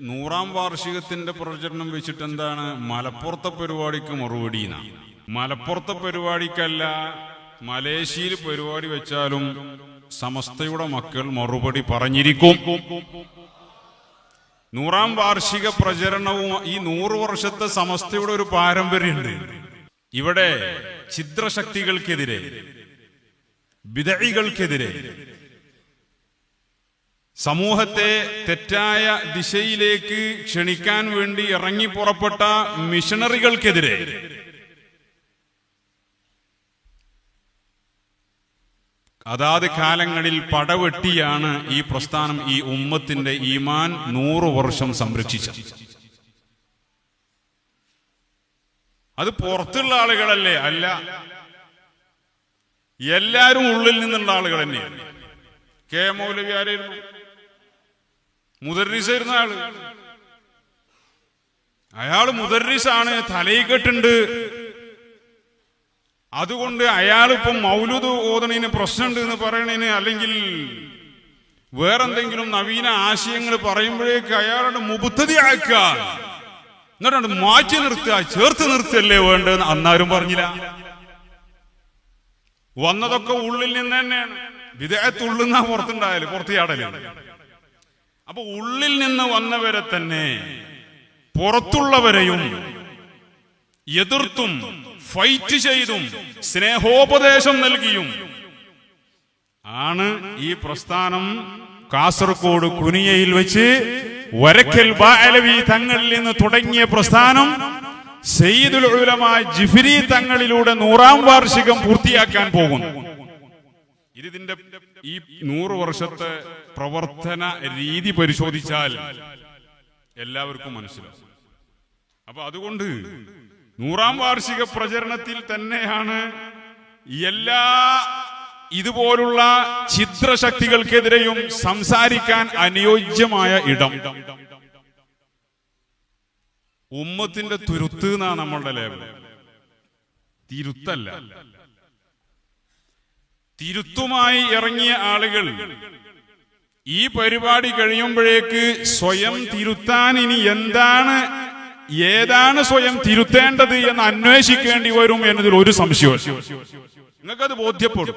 നൂറാം വാർഷികത്തിന്റെ പ്രചരണം വെച്ചിട്ട് എന്താണ് മലപ്പുറത്തെ പരിപാടിക്ക് മറുപടി മലപ്പുറത്തെ പരിപാടിക്കല്ല മലേഷ്യയിൽ പരിപാടി വെച്ചാലും സമസ്തയുടെ മക്കൾ മറുപടി പറഞ്ഞിരിക്കും. നൂറാം വാർഷിക പ്രചരണവും ഈ നൂറ് വർഷത്തെ സമസ്തയുടെ ഒരു പാരമ്പര്യമുണ്ട്. ഇവിടെ ഛിദ്രശക്തികൾക്കെതിരെ വിദഴികൾക്കെതിരെ സമൂഹത്തെ തെറ്റായ ദിശയിലേക്ക് ക്ഷണിക്കാൻ വേണ്ടി ഇറങ്ങി പുറപ്പെട്ട മിഷണറികൾക്കെതിരെ. അതാത് കാലങ്ങളിൽ പടവെട്ടിയാണ് ഈ പ്രസ്ഥാനം ഈ ഉമ്മത്തിന്റെ ഈമാൻ നൂറു വർഷം സംരക്ഷിച്ചത്. അത് പുറത്തുള്ള ആളുകളല്ലേ അല്ല. എല്ലാരും ഉള്ളിൽ നിന്നുള്ള ആളുകൾ തന്നെയാണ്. കെ മൗലവി ആരായിരുന്നു? മുദർരീസായിരുന്ന ആൾ. അയാൾ ആണ് തലയിൽ കെട്ടുണ്ട് അതുകൊണ്ട് അയാളിപ്പം മൗലൂദ് ഓതണതിന് പ്രശ്നമുണ്ട് എന്ന് പറയണേന് അല്ലെങ്കിൽ വേറെന്തെങ്കിലും നവീന ആശയങ്ങൾ പറയുമ്പോഴേക്ക് അയാളുടെ മുബുദ്ധതി ആക്കുക. എന്നിട്ടാണ് മാറ്റി നിർത്തുക. ചേർത്ത് നിർത്തല്ലേ വേണ്ടതെന്ന് അന്നാരും പറഞ്ഞില്ല. വന്നതൊക്കെ ഉള്ളിൽ നിന്ന് തന്നെയാണ്. വിദേഹത്ത് പുറത്തുണ്ടായാലും പുറത്തുണ്ടായാൽ പുറത്ത് ചാടൽ. അപ്പൊ ഉള്ളിൽ നിന്ന് വന്നവരെ തന്നെ പുറത്തുള്ളവരെയും എതിർത്തും ഫൈറ്റ് ചെയ്തും സ്നേഹോപദേശം നൽകിയും. ആണ് ഈ പ്രസ്ഥാനം കാസർഗോഡ് കുനിയയിൽ വെച്ച് വരക്കൽ ബാലവി തങ്ങളിൽ നിന്ന് തുടങ്ങിയ പ്രസ്ഥാനം സെയ്ദുൽ ഉലമ ജിഫിരി തങ്ങളിലൂടെ നൂറാം വാർഷികം പൂർത്തിയാക്കാൻ പോകുന്നു. ഇതിന്റെ ഈ നൂറ് വർഷത്തെ പ്രവർത്തന രീതി പരിശോധിച്ചാൽ എല്ലാവർക്കും മനസ്സിലാവും. അപ്പൊ അതുകൊണ്ട് നൂറാം വാർഷിക പ്രചരണത്തിൽ തന്നെയാണ് എല്ലാ ഇതുപോലുള്ള ചിത്രശക്തികൾക്കെതിരെയും സംസാരിക്കാൻ അനുയോജ്യമായ ഇടം. ഉമ്മത്തിന്റെ തുരുത്ത് എന്നാ നമ്മളുടെ ലേബൽ. തിരുത്തല്ല. തിരുത്തുമായി ഇറങ്ങിയ ആളുകൾ ഈ പരിപാടി കഴിയുമ്പോഴേക്ക് സ്വയം തിരുത്താൻ ഇനി എന്താണ് ഏതാണ് സ്വയം തിരുത്തേണ്ടത് എന്ന് അന്വേഷിക്കേണ്ടി വരും എന്നതിൽ ഒരു സംശയവും നിങ്ങൾക്കത് ബോധ്യപ്പെടും.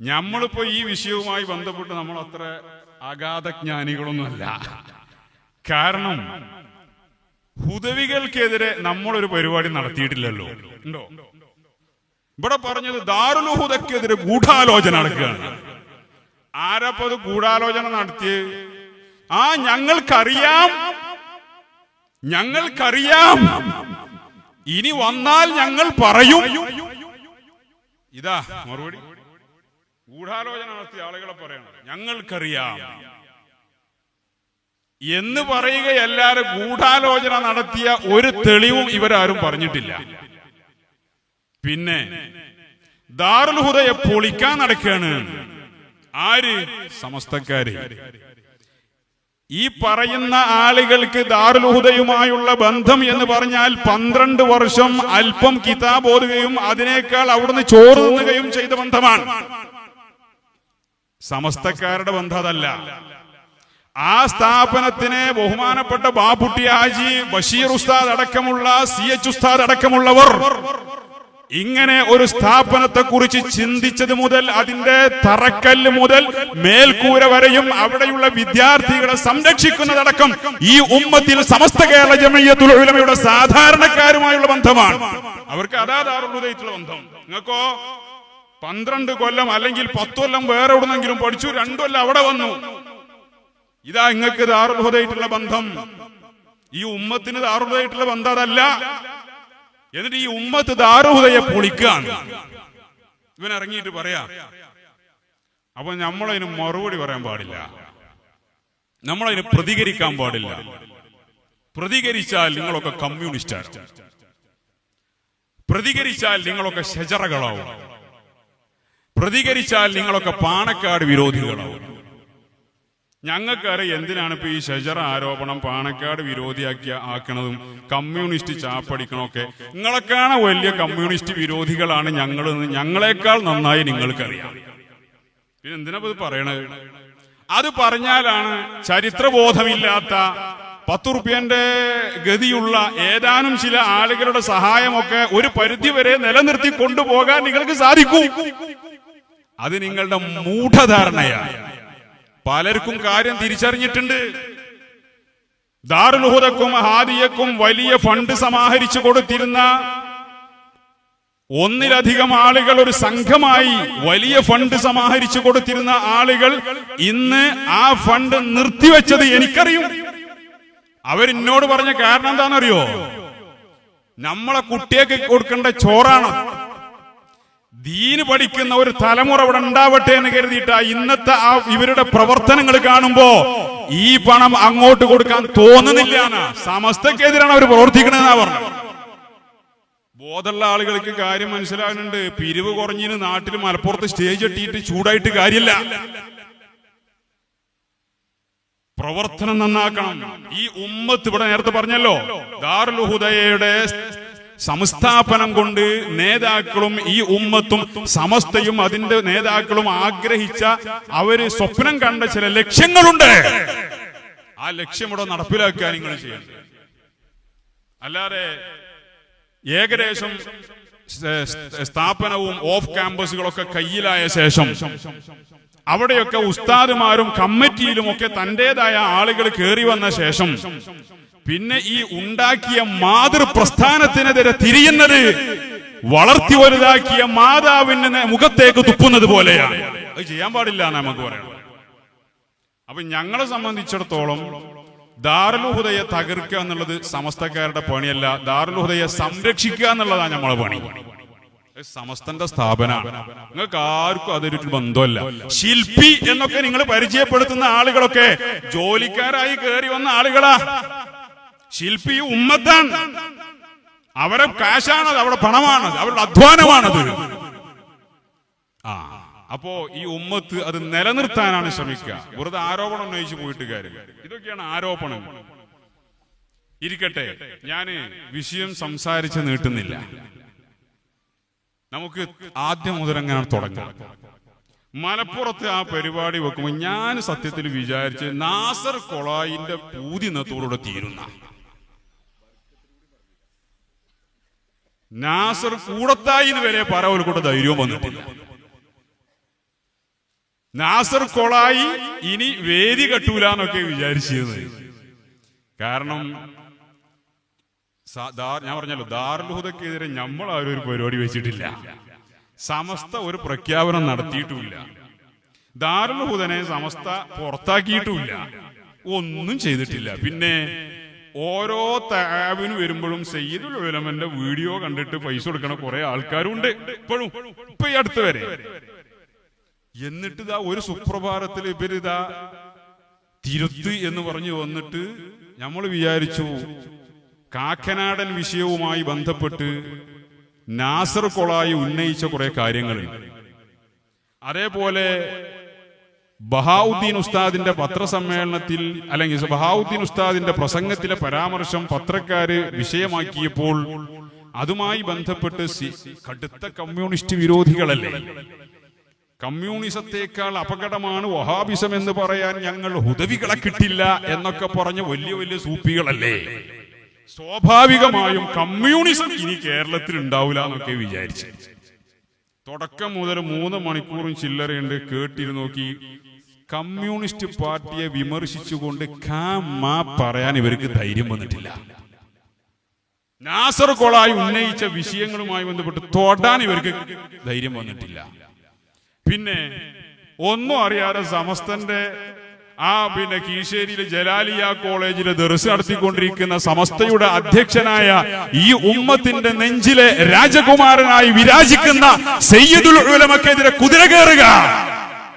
നമ്മളിപ്പോ ഈ വിഷയവുമായി ബന്ധപ്പെട്ട് നമ്മൾ അത്ര അഗാധജ്ഞാനികളൊന്നുമല്ല. കാരണം ഹുദവികൾക്കെതിരെ നമ്മളൊരു പരിപാടി നടത്തിയിട്ടില്ലല്ലോ. ഇവിടെ പറഞ്ഞത് ദാരുലുഹുദക്കെതിരെ ഗൂഢാലോചന നടക്കുകയാണ്. ആരപ്പത് ഗൂഢാലോചന നടത്തിയത് ആ ഞങ്ങൾക്കറിയാം. ഞങ്ങൾക്കറിയാം. ഇനി വന്നാൽ ഞങ്ങൾ പറയും. ഇതാ മറുപടി. ഗൂഢാലോചന നടത്തിയ ആളുകളെ പറയണം. ഞങ്ങൾക്കറിയാം. എന്ന് പറയുകയല്ലാതെ ഗൂഢാലോചന നടത്തിയ ഒരു തെളിവും ഇവരാരും പറഞ്ഞിട്ടില്ല. പിന്നെ ദാറുൽ ഹുദയെ പൊളിക്കാൻ നടക്കുകയാണ്. ആര്? സമസ്തക്കാര് ഈ പറയുന്ന ആളുകൾക്ക് ദാറുൽ ഹുദയുമായുള്ള ബന്ധം എന്ന് പറഞ്ഞാൽ പന്ത്രണ്ട് വർഷം അല്പം കിതാബ് ഓതുകയും അതിനേക്കാൾ അവിടുന്ന് ചോറ് തിന്നുകയും ചെയ്ത ബന്ധമാണ്. സമസ്തക്കാരുടെ ബന്ധം അതല്ല. ആ സ്ഥാപനത്തിനെ ബഹുമാനപ്പെട്ട ബാബുട്ടി ഹാജി ബഷീർ ഉസ്താദ് അടക്കമുള്ള സി എച്ച് ഉസ്താദ് അടക്കമുള്ളവർ ഇങ്ങനെ ഒരു സ്ഥാപനത്തെ കുറിച്ച് ചിന്തിച്ചത് മുതൽ അതിന്റെ തറക്കല്ല് മുതൽ മേൽക്കൂര വരെയും അവിടെയുള്ള വിദ്യാർത്ഥികളെ സംരക്ഷിക്കുന്നതടക്കം ഈ ഉമ്മത്തിൽ സമസ്ത കേരള ജമയ്യത്തുൽ ഉലമയുടെ സാധാരണക്കാരുമായുള്ള ബന്ധമാണ്. അവർക്ക് അതാ ദാറുലുദയത്തിലുള്ള ബന്ധം. നിങ്ങൾക്കോ പന്ത്രണ്ട് കൊല്ലം അല്ലെങ്കിൽ പത്ത് കൊല്ലം വേറെ എവിടുന്നെങ്കിലും പഠിച്ചു രണ്ടു കൊല്ലം അവിടെ വന്നു. ഇതാ നിങ്ങൾക്ക് ദാറുൽഹുദയായിട്ടുള്ള ബന്ധം. ഈ ഉമ്മത്തിന് ദാറുൽഹുദയായിട്ടുള്ള ബന്ധം അതല്ല. എന്നിട്ട് ഈ ഉമ്മത്ത് ദാറുഹുദയെ പൊളിക്കാണ്. ഇവൻ ഇറങ്ങിയിട്ട് പറയാ അപ്പൊ നമ്മളതിന് മറുപടി പറയാൻ പാടില്ല. നമ്മളതിന് പ്രതികരിക്കാൻ പാടില്ല. പ്രതികരിച്ചാൽ നിങ്ങളൊക്കെ കമ്മ്യൂണിസ്റ്റാണ് പ്രതികരിച്ചാൽ നിങ്ങളൊക്കെ ഷജറകളാവും. പ്രതികരിച്ചാൽ നിങ്ങളൊക്കെ പാണക്കാട് വിരോധികളാവും. ഞങ്ങൾക്കറിയാം എന്തിനാണ് ഇപ്പൊ ഈ ഷജറ ആരോപണം പാണക്കാട് വിരോധിയാക്കി ആക്കണതും കമ്മ്യൂണിസ്റ്റ് ചാപ്പടിക്കണമൊക്കെ നിങ്ങളെക്കാണ് വലിയ കമ്മ്യൂണിസ്റ്റ് വിരോധികളാണ് ഞങ്ങൾ ഞങ്ങളെക്കാൾ നന്നായി നിങ്ങൾക്കറിയാം. പിന്നെ എന്തിനാ ഇത് പറയണത്? അത് പറഞ്ഞാലാണ് ചരിത്രബോധമില്ലാത്ത പത്ത് റുപ്യന്റെ ഗതിയുള്ള ഏതാനും ചില ആളുകളുടെ സഹായമൊക്കെ ഒരു പരിധി വരെ നിലനിർത്തി കൊണ്ടുപോകാൻ നിങ്ങൾക്ക് സാധിക്കും. അത് നിങ്ങളുടെ മൂഢധാരണയാണ്. പലർക്കും കാര്യം തിരിച്ചറിഞ്ഞിട്ടുണ്ട്. ദാറുൽഹുദക്കും ഹാദിയക്കും വലിയ ഫണ്ട് സമാഹരിച്ചു കൊടുത്തിരുന്ന ഒന്നിലധികം ആളുകൾ ഒരു സംഘമായി വലിയ ഫണ്ട് സമാഹരിച്ചു കൊടുത്തിരുന്ന ആളുകൾ ഇന്ന് ആ ഫണ്ട് നിർത്തിവെച്ചത് എനിക്കറിയും. അവരെന്നോട് പറഞ്ഞ കാരണം എന്താണെന്നറിയോ? നമ്മളെ കുട്ടിയൊക്കെ കൊടുക്കേണ്ട ചോറാണ്. ദീന് പഠിക്കുന്ന ഒരു തലമുറ ഇവിടെ ഉണ്ടാവട്ടെ എന്ന് കരുതിയിട്ട് ഇന്നത്തെ ആ ഇവരുടെ പ്രവർത്തനങ്ങൾ കാണുമ്പോ ഈ പണം അങ്ങോട്ട് കൊടുക്കാൻ തോന്നുന്നില്ല. സമസ്തക്കെതിരാണ് അവർ പ്രവർത്തിക്കണെന്നാ പറഞ്ഞു ബോധമുള്ള ആളുകൾക്ക് കാര്യം മനസ്സിലാകുന്നുണ്ട്. പിരിവ് കുറഞ്ഞിന് നാട്ടിൽ മലപ്പുറത്ത് സ്റ്റേജ് എട്ടിയിട്ട് ചൂടായിട്ട് കാര്യമില്ല. പ്രവർത്തനം നന്നാക്കണം. ഈ ഉമ്മത്ത് ഇവിടെ നേരത്തെ പറഞ്ഞല്ലോ ദാറുൽഹുദയയുടെ സംസ്ഥാപനം കൊണ്ട് നേതാക്കളും ഈ ഉമ്മത്തും സമസ്തയും അതിന്റെ നേതാക്കളും ആഗ്രഹിച്ച അവർ സ്വപ്നം കണ്ട ചില ലക്ഷ്യങ്ങളുണ്ട്. ആ ലക്ഷ്യം ഇവിടെ നടപ്പിലാക്കാൻ നിങ്ങൾ ചെയ്യണം. അല്ലാതെ ഏകദേശം സ്ഥാപനവും ഓഫ് ക്യാമ്പസുകളൊക്കെ കയ്യിലായ ശേഷം അവിടെയൊക്കെ ഉസ്താദുമാരും കമ്മിറ്റിയിലും ഒക്കെ തന്റേതായ ആളുകൾ കയറി വന്ന ശേഷം പിന്നെ ഈ ഉണ്ടാക്കിയ മാതൃപ്രസ്ഥാനത്തിനെതിരെ തിരിയുന്നത് വളർത്തി വലുതാക്കിയ മാതാവിന്റെ മുഖത്തേക്ക് തുപ്പുന്നത് പോലെയാണ്. അത് ചെയ്യാൻ പാടില്ല നമുക്ക് പറയാം. അപ്പൊ ഞങ്ങളെ സംബന്ധിച്ചിടത്തോളം ദാറുൽഹുദയെ തകർക്കുക എന്നുള്ളത് സമസ്തക്കാരുടെ പണിയല്ല. ദാറുൽഹുദയെ സംരക്ഷിക്കുക എന്നുള്ളതാണ് നമ്മളെ പണി. സമസ്തന്റെ സ്ഥാപനമാണ്. നിങ്ങൾക്ക് ആർക്കും അതൊരു ബന്ധമല്ല. ശില്പി എന്നൊക്കെ നിങ്ങൾ പരിചയപ്പെടുത്തുന്ന ആളുകളൊക്കെ ജോലിക്കാരായി കയറി വന്ന ആളുകളാ. ശില്പി ഉമ്മത്താണ് അവരെ കാശാണത് അവരുടെ പണമാണത് അവരുടെ അധ്വാനമാണത്. ആ അപ്പോ ഈ ഉമ്മത്ത് അത് നിലനിർത്താനാണ് ശ്രമിക്കുക. വെറുതെ ആരോപണം ഉന്നയിച്ചു പോയിട്ട് കാര്യം. ഇതൊക്കെയാണ് ആരോപണം. ഇരിക്കട്ടെ ഞാൻ വിഷയം സംസാരിച്ച് നീട്ടുന്നില്ല. നമുക്ക് ആദ്യം മുതൽ അങ്ങനെ തുടങ്ങാം. മലപ്പുറത്ത് ആ പരിപാടി വെക്കുമ്പോൾ ഞാൻ സത്യത്തിൽ വിചാരിച്ച് നാസർ കൊളായിന്റെ പൂതി നത്തോടുകൂടെ തീരുന്ന. നാസർ കൂടത്തായി വരെ പറവൽ കൂടെ ധൈര്യവും വന്നിട്ടില്ല. നാസർ കൊളായി ഇനി വേദി കെട്ടൂല എന്നൊക്കെ കാരണം ഞാൻ പറഞ്ഞല്ലോ ദാർലുഹുദക്കെതിരെ നമ്മൾ ആരും ഒരു പരിപാടി വെച്ചിട്ടില്ല. സമസ്ത ഒരു പ്രഖ്യാപനം നടത്തിയിട്ടുമില്ല. ദാർലുഹുദനെ സമസ്ത പുറത്താക്കിയിട്ടുമില്ല. ഒന്നും ചെയ്തിട്ടില്ല. പിന്നെ ഓരോ താവിന് വരുമ്പോഴും സയ്യിദുൽ ഉലമന്റെ വീഡിയോ കണ്ടിട്ട് പൈസ കൊടുക്കണ കുറെ ആൾക്കാരുണ്ട്. ഇപ്പോഴും ഇപ്പൊ ഈ അടുത്ത് വരെ. എന്നിട്ട് ഇതാ ഒരു സുപ്രഭാതത്തിൽ ഇവരിതാ തിരുത്ത് എന്ന് പറഞ്ഞു വന്നിട്ട് നമ്മൾ വിചാരിച്ചു കാക്കനാടൻ വിഷയവുമായി ബന്ധപ്പെട്ട് നാസർ കൊളായി ഉന്നയിച്ച കുറെ കാര്യങ്ങളുണ്ട്. അതേപോലെ ബഹാവുദ്ദീൻ ഉസ്താദിന്റെ പത്രസമ്മേളനത്തിൽ അല്ലെങ്കിൽ ബഹാവുദ്ദീൻ ഉസ്താദിന്റെ പ്രസംഗത്തിലെ പരാമർശം പത്രക്കാര് വിഷയമാക്കിയപ്പോൾ അതുമായി ബന്ധപ്പെട്ട് കടുത്ത കമ്മ്യൂണിസ്റ്റ് വിരോധികളല്ലേ? കമ്മ്യൂണിസത്തേക്കാൾ അപകടമാണ് വഹാബിസം എന്ന് പറയാൻ ഞങ്ങൾ ഹുദവികളെ കിട്ടില്ല എന്നൊക്കെ പറഞ്ഞ വലിയ വലിയ സൂപ്പികളല്ലേ? സ്വാഭാവികമായും കമ്മ്യൂണിസം ഇനി കേരളത്തിൽ ഉണ്ടാവില്ല എന്നൊക്കെ വിചാരിച്ചു. തുടക്കം മുതൽ മൂന്ന് മണിക്കൂറും ചില്ലറയുണ്ട് കേട്ടിരുന്നു നോക്കി കമ്മ്യൂണിസ്റ്റ് പാർട്ടിയെ വിമർശിച്ചുകൊണ്ട് കാ മാ പറയാൻ ഇവർക്ക് ധൈര്യം വന്നിട്ടില്ല. നാസർ കൊളായി ഉന്നയിച്ച വിഷയങ്ങളുമായി ബന്ധപ്പെട്ട് തൊടാൻ ഇവർക്ക് ധൈര്യം വന്നിട്ടില്ല. പിന്നെ ഒന്നും അറിയാതെ സമസ്തന്റെ ആ പിന്നെ കീശേരിയിലെ ജലാലിയ കോളേജിലെ ദർസ് നടത്തിക്കൊണ്ടിരിക്കുന്ന സമസ്തയുടെ അധ്യക്ഷനായ ഈ ഉമ്മത്തിന്റെ നെഞ്ചിലെ രാജകുമാരനായി വിരാജിക്കുന്ന സയ്യിദുൽ ഉലമക്കെതിരെ കുതിര കയറുക.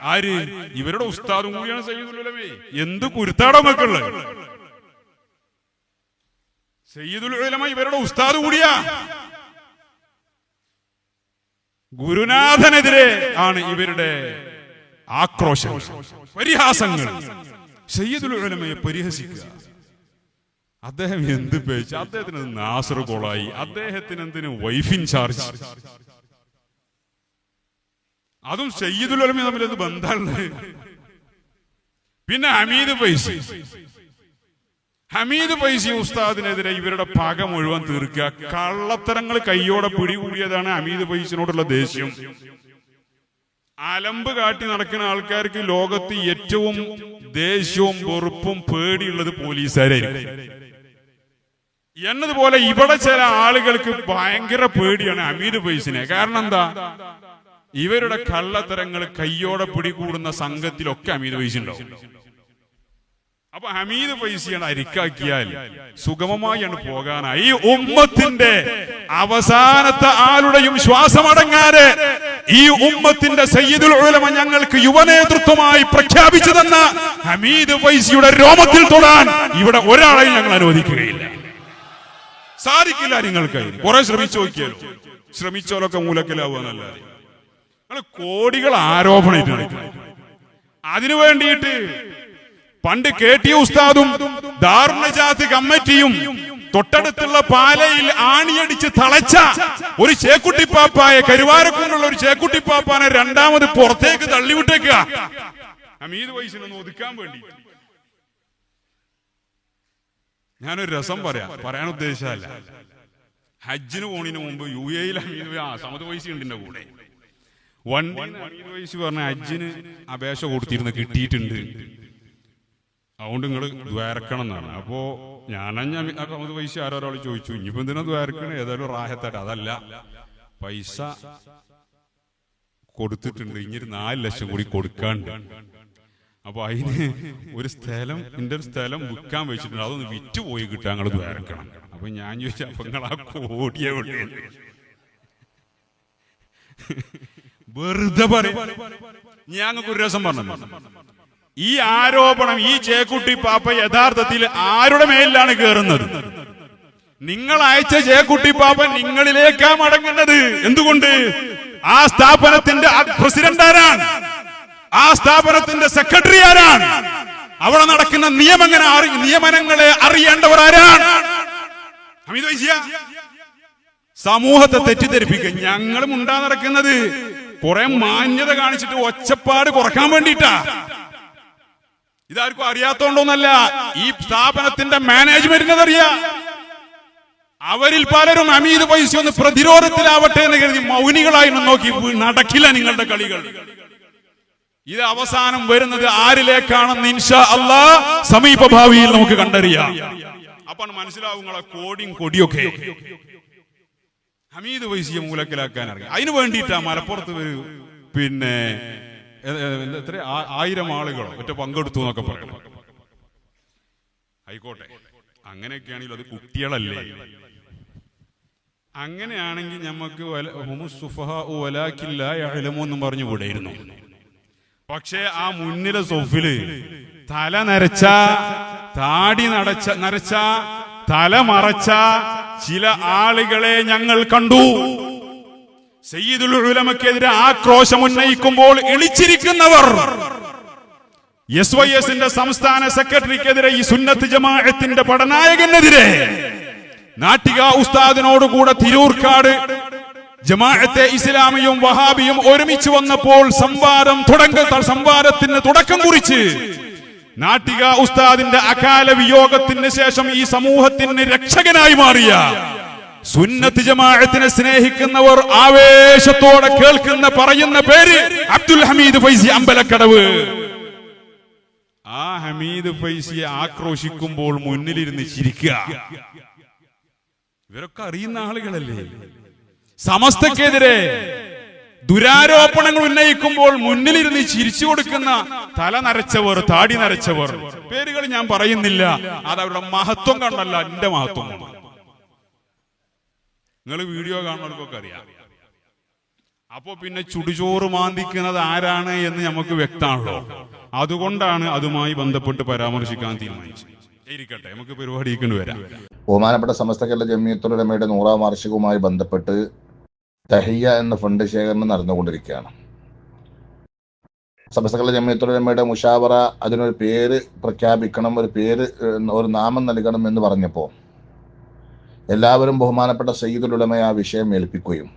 ആര്? ഇവരുടെ ഉസ്താദും കൂടിയാണ് സയ്യിദുൽ ഉലമയെ എന്ത് കുരുത്താടോ മക്കൾ സയ്യിദുലമ ഇവരുടെ ഉസ്താദ് കൂടിയാ. ഗുരുനാഥനെതിരെ ആണ് ഇവരുടെ ആക്രോശം പരിഹാസങ്ങൾ. സയ്യിദുലമയെ പരിഹസിക്കുക. അദ്ദേഹം എന്ത് പേച്ച് അദ്ദേഹത്തിന് നാസർ കോളായി അദ്ദേഹത്തിന് എന്തിന് വൈഫ് ഇൻ ചാർജ് അതും സയ്യിദുൽ ഉലമ തമ്മിൽ എന്ത് ബന്ധമുള്ളത് പിന്നെ ഹമീദ് ഫൈസി. ഹമീദ് ഫൈസി ഉസ്താദിനെതിരെ ഇവരുടെ പക മുഴുവൻ തീർക്കുക. കള്ളത്തരങ്ങൾ കയ്യോടെ പിടികൂടിയതാണ് ഹമീദ് പൈസിനോടുള്ള ദേഷ്യം. അലമ്പ് കാട്ടി നടക്കുന്ന ആൾക്കാർക്ക് ലോകത്ത് ഏറ്റവും ദേഷ്യവും വെറുപ്പും പേടിയുള്ളത് പോലീസുകാരായിരിക്കും. എന്നതുപോലെ ഇവിടെ ചില ആളുകൾക്ക് ഭയങ്കര പേടിയാണ് അമീദ് ഫൈസിനെ. കാരണം എന്താ? ഇവരുടെ കള്ളത്തരങ്ങൾ കയ്യോടെ പിടികൂടുന്ന സംഘത്തിലൊക്കെ ഹമീദ് പൈസ അപ്പൊ ഹമീദ് ഫൈസിയാണ് അരിക്കാക്കിയാൽ സുഗമമായാണ് പോകാനായി. ഈ ഉമ്മത്തിന്റെ അവസാനത്തെ ആളുടെയും ശ്വാസമടങ്ങാതെ ഈ ഉമ്മത്തിന്റെ സയ്യിദുൽ ഉലമ ഞങ്ങൾക്ക് യുവനേതൃത്വമായി പ്രഖ്യാപിച്ചു തന്ന ഹമീദ് ഫൈസിയുടെ രോമത്തിൽ തൊടാൻ ഇവിടെ ഒരാളെയും ഞങ്ങൾ അനുവദിക്കുകയില്ല. സാധിക്കില്ല നിങ്ങൾക്ക് കുറെ ശ്രമിച്ചു നോക്കിയാലോ? ശ്രമിച്ചോലൊക്കെ മൂലക്കലാവുകയെന്നല്ലാതെ കോടികൾ ആരോപണം അതിനു വേണ്ടിയിട്ട് പണ്ട് കെ ടി ഉസ്താദും ദാരുണജാതി കമ്മിറ്റിയും തൊട്ടടുത്തുള്ള പാലയിൽ ആണിയടിച്ച് തളച്ച ഒരു ചേക്കുട്ടിപ്പാപ്പായ കരുവാരക്കുണ്ടുള്ള ഒരു ചേക്കുട്ടിപ്പാപ്പാനെ രണ്ടാമത് പുറത്തേക്ക് തള്ളിവിട്ടേക്കുക. അമീത് വയസ്സിനൊന്ന് ഒതുക്കാൻ വേണ്ടി. ഞാനൊരു രസം പറയാം. പറയാൻ ഉദ്ദേശിച്ചതല്ല ഹജ്ജിന് പോണിന് മുമ്പ് യു എയിൽ അമീത് ആ സമത് കൂടെ. വണ്ടി പറഞ്ഞ അജ്ജിന് അപേക്ഷ കൊടുത്തിരുന്ന് കിട്ടിയിട്ടുണ്ട്. അതുകൊണ്ട് നിങ്ങൾ ദ്വാരക്കണം എന്നാണ്. അപ്പോ ഞാനഞ്ഞ സമത് പൈസ ആരോരാൾ ചോദിച്ചു? ഇനിയിപ്പോ എന്തിനാ ദ്വാരക്കണേ? ഏതായാലും റാഹത്തായിട്ട്. അതല്ല പൈസ കൊടുത്തിട്ടുണ്ട്. ഇനി ഒരു നാല് ലക്ഷം കൂടി കൊടുക്കാണ്ട്. അപ്പൊ അതിന് ഒരു സ്ഥലം എന്റെ ഒരു സ്ഥലം വിൽക്കാൻ വെച്ചിട്ടുണ്ട്. അതൊന്ന് വിറ്റ് പോയി കിട്ടാൻ നിങ്ങൾ ദ്വാരക്കണം. അപ്പൊ ഞാൻ ചോദിച്ചു അപ്പൊ നിങ്ങൾ ആ കോടിയെ വെറുതെ പറയും. ഞങ്ങൾക്ക് ഒരു രസം പറഞ്ഞു ഈ ആരോപണം ഈ ചേക്കുട്ടി പാപ്പ യഥാർത്ഥത്തിൽ ആരുടെ മേലിലാണ് കേറുന്നത്? നിങ്ങൾ അയച്ച ചേക്കുട്ടി പാപ്പ നിങ്ങളിലേക്കാ മടങ്ങുന്നത്. എന്തുകൊണ്ട്? ആ സ്ഥാപനത്തിന്റെ പ്രസിഡന്റ് ആരാണ്? ആ സ്ഥാപനത്തിന്റെ സെക്രട്ടറി ആരാണ്? അവിടെ നടക്കുന്ന നിയമങ്ങനെ അറി- നിയമനങ്ങളെ അറിയേണ്ടവർ ആരാണ്? സമൂഹത്തെ തെറ്റിദ്ധരിപ്പിക്കുക ഞങ്ങളും ഉണ്ടാ നടക്കുന്നത് കുറെ മാന്യത കാണിച്ചിട്ട് ഒച്ചപ്പാട് കുറയ്ക്കാൻ വേണ്ടിയിട്ടാ. ഇതാർക്കും അറിയാത്തോണ്ടോന്നല്ല. ഈ സ്ഥാപനത്തിന്റെ മാനേജ്മെന്റിന് അറിയാം. അവരിൽ പലരും അമീത് പൈസ ഒന്ന് പ്രതിരോധത്തിലാവട്ടെ എന്ന് കരുതി മൗനികളായി നോക്കി നടക്കില്ല നിങ്ങളുടെ കളികൾ. ഇത് അവസാനം വരുന്നത് ആരിലേക്കാണെന്ന് ഇൻഷാ അള്ളാ സമീപ ഭാവിയിൽ നമുക്ക് കണ്ടറിയാം. അപ്പൊ മനസ്സിലാവുങ്ങളെ കോടിയും കൊടിയൊക്കെ. ഹമീദ് വൈസിയെ മൂലക്കിലാക്കാൻ ഇറങ്ങി. അതിനു വേണ്ടിയിട്ടാ മലപ്പുറത്ത് ഒരു പിന്നെ എത്ര ആയിരം ആളുകളോ ഒറ്റ പങ്കെടുത്തു എന്നൊക്കെ പറയണം ആയിക്കോട്ടെ. അങ്ങനെയൊക്കെയാണെങ്കിൽ അത് കുട്ടികളല്ലേ? അങ്ങനെയാണെങ്കിൽ നമുക്ക് എന്നും പറഞ്ഞു കൂടെയിരുന്നു പക്ഷേ ആ മുന്നിലെ സൊഫിൽ തല നരച്ച താടി നടച്ച നരച്ച തല മറച്ച ചില ആളുകളെ ഞങ്ങൾ കണ്ടു. സയ്യിദുൽ ഉലമക്കെതിരെ ആക്രോശം ഉന്നയിക്കുമ്പോൾ ഇളിച്ചിരിക്കുന്നവർ എസ് വൈ എസിന്റെ സംസ്ഥാന സെക്രട്ടറിക്കെതിരെ ഈ സുന്നത്ത് ജമാഅത്തിന്റെ പടനായകനെതിരെ നാട്ടിക ഉസ്താദിനോടുകൂടെ തിരൂർക്കാട് ജമാഅത്തെ ഇസ്ലാമിയും വഹാബിയും ഒരുമിച്ച് വന്നപ്പോൾ സംവാദം തുടക്ക സംവാദത്തിന് തുടക്കം കുറിച്ച് നാട്ടിക ഉസ്താദിന്റെ അകാല വിയോഗത്തിന് ശേഷം ഈ സമൂഹത്തിന് രക്ഷകനായി മാറിയ സുന്നത്ത് ജമാഅത്തിനെ സ്നേഹിക്കുന്നവർ ആവേശത്തോടെ കേൾക്കുന്ന പറയുന്ന പേര് അബ്ദുൽ ഹമീദ് ഫൈസി അമ്പലക്കടവ്. ആ ഹമീദ് ഫൈസിയെ ആക്രോശിക്കുമ്പോൾ മുന്നിലിരുന്ന് ചിരിക്കുക. ഇവരൊക്കെ അറിയുന്ന ആളുകളല്ലേ? സമസ്തക്കെതിരെ ദുരാരോപണങ്ങൾ ഉന്നയിക്കുമ്പോൾ മുന്നിലിരുന്ന് ചിരിച്ചു കൊടുക്കുന്ന തല നരച്ചവർ താടി നരച്ചവർ. പേരുകൾ ഞാൻ പറയുന്നില്ല. അത് അവരുടെ മഹത്വം കണ്ടല്ല എന്റെ മഹത്വം നിങ്ങൾ വീഡിയോ കാണുന്നവർക്കൊക്കെ അറിയാം. അപ്പോ പിന്നെ ചുടുചോറ് മാന്തിക്കുന്നത് ആരാണ് എന്ന് നമുക്ക് വ്യക്തമാണല്ലോ. അതുകൊണ്ടാണ് അതുമായി ബന്ധപ്പെട്ട് പരാമർശിക്കാൻ തീരുമാനിച്ചത്. ഇരിക്കട്ടെ നമുക്ക് പരിപാടിക്ക് വരാം. ബഹുമാനപ്പെട്ട സമസ്ത കേരള ജമിയത്തുലമയുടെ നൂറാം വാർഷികവുമായി ബന്ധപ്പെട്ട് തഹിയ എന്ന ഫണ്ട് ശേഖരണം നടന്നുകൊണ്ടിരിക്കുകയാണ്. സമസ്ത കേരള ജമിയത്തുലമയുടെ മുഷാവറ അതിനൊരു പേര് പ്രഖ്യാപിക്കണം ഒരു പേര് ഒരു നാമം നൽകണം എന്ന് പറഞ്ഞപ്പോൾ എല്ലാവരും ബഹുമാനപ്പെട്ട സയ്യിദുലുലമയെ ആ വിഷയം ഏൽപ്പിക്കുകയും